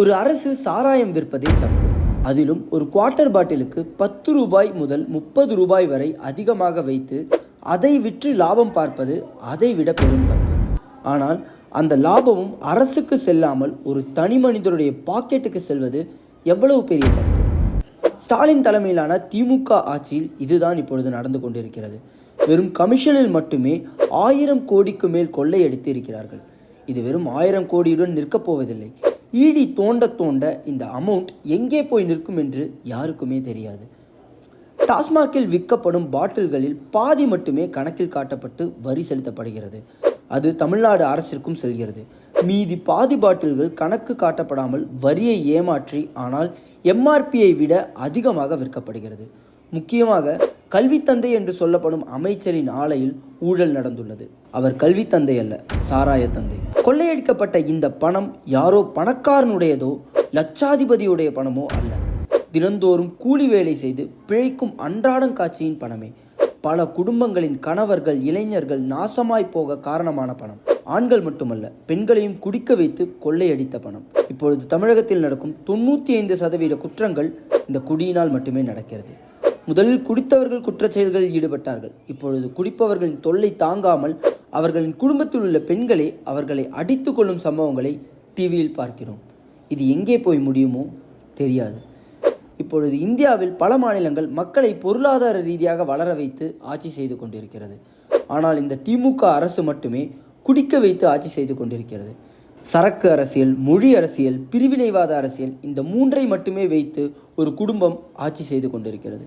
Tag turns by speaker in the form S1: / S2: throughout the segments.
S1: ஒரு அரசு சாராயம் விற்பதே தப்பு. அதிலும் ஒரு குவார்ட்டர் பாட்டிலுக்கு பத்து ரூபாய் முதல் முப்பது ரூபாய் வரை அதிகமாக வைத்து அதை விற்று லாபம் பார்ப்பது அதை விட பெரும் தப்பு. ஆனால் அந்த லாபமும் அரசுக்கு செல்லாமல் ஒரு தனி மனிதருடைய பாக்கெட்டுக்கு செல்வது எவ்வளவு பெரிய தப்பு. ஸ்டாலின் தலைமையிலான திமுக ஆட்சியில் இதுதான் இப்பொழுது நடந்து கொண்டிருக்கிறது. வெறும் கமிஷனில் மட்டுமே ஆயிரம் கோடிக்கு மேல் கொள்ளையடித்து இருக்கிறார்கள். இது வெறும் ஆயிரம் கோடியுடன் நிற்கப் போவதில்லை. ஈடி தோண்ட தோண்ட இந்த அமௌண்ட் எங்கே போய் நிற்கும் என்று யாருக்குமே தெரியாது. டாஸ்மாகில் விற்கப்படும் பாட்டில்களில் பாதி மட்டுமே கணக்கில் காட்டப்பட்டு வரி செலுத்தப்படுகிறது. அது தமிழ்நாடு அரசிற்கும் செல்கிறது. மீதி பாதி பாட்டில்கள் கணக்கு காட்டப்படாமல் வரியை ஏமாற்றி ஆனால் எம்ஆர்பியை விட அதிகமாக விற்கப்படுகிறது. முக்கியமாக கல்வித்தந்தை என்று சொல்லப்படும் அமைச்சரின் ஆலையில் ஊழல் நடந்துள்ளது. அவர் கல்வித்தந்தை அல்ல சாராய தந்தை கொள்ளையடிக்கப்பட்ட இந்த பணம் யாரோ பணக்காரனுடையதோ லட்சாதிபதியுடைய பணமோ அல்ல. தினந்தோறும் கூலி வேலை செய்து பிழைக்கும் அன்றாடம் காட்சியின் பணமே. பல குடும்பங்களின் கணவர்கள் இளைஞர்கள் நாசமாய் போக காரணமான பணம். ஆண்கள் மட்டுமல்ல பெண்களையும் குடிக்க வைத்து கொள்ளையடித்த பணம். இப்பொழுது தமிழகத்தில் நடக்கும் தொண்ணூற்றி ஐந்து சதவீத குற்றங்கள் இந்த குடியினால் மட்டுமே நடக்கிறது. முதலில் குடித்தவர்கள் குற்றச் செயல்களில் ஈடுபட்டார்கள். இப்பொழுது குடிப்பவர்களின் தொல்லை தாங்காமல் அவர்களின் குடும்பத்தில் உள்ள பெண்களே அவர்களை அடித்து கொள்ளும் சம்பவங்களை டிவியில் பார்க்கிறோம். இது எங்கே போய் முடியுமோ தெரியாது. இப்பொழுது இந்தியாவில் பல மாநிலங்கள் மக்களை பொருளாதார ரீதியாக வளர வைத்து ஆட்சி செய்து கொண்டிருக்கிறது. ஆனால் இந்த திமுக அரசு மட்டுமே குடிக்க வைத்து ஆட்சி செய்து கொண்டிருக்கிறது. சரக்கு அரசியல் மொழி அரசியல் பிரிவினைவாத அரசியல் இந்த மூன்றை மட்டுமே வைத்து ஒரு குடும்பம் ஆட்சி செய்து கொண்டிருக்கிறது.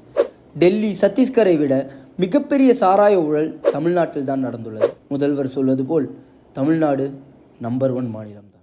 S1: டெல்லி சத்தீஸ்கரை விட மிகப்பெரிய சாராய ஊழல் தமிழ்நாட்டில் தான் நடந்துள்ளது. முதல்வர் சொல்வது போல் தமிழ்நாடு நம்பர் ஒன் மாநிலம்தான்.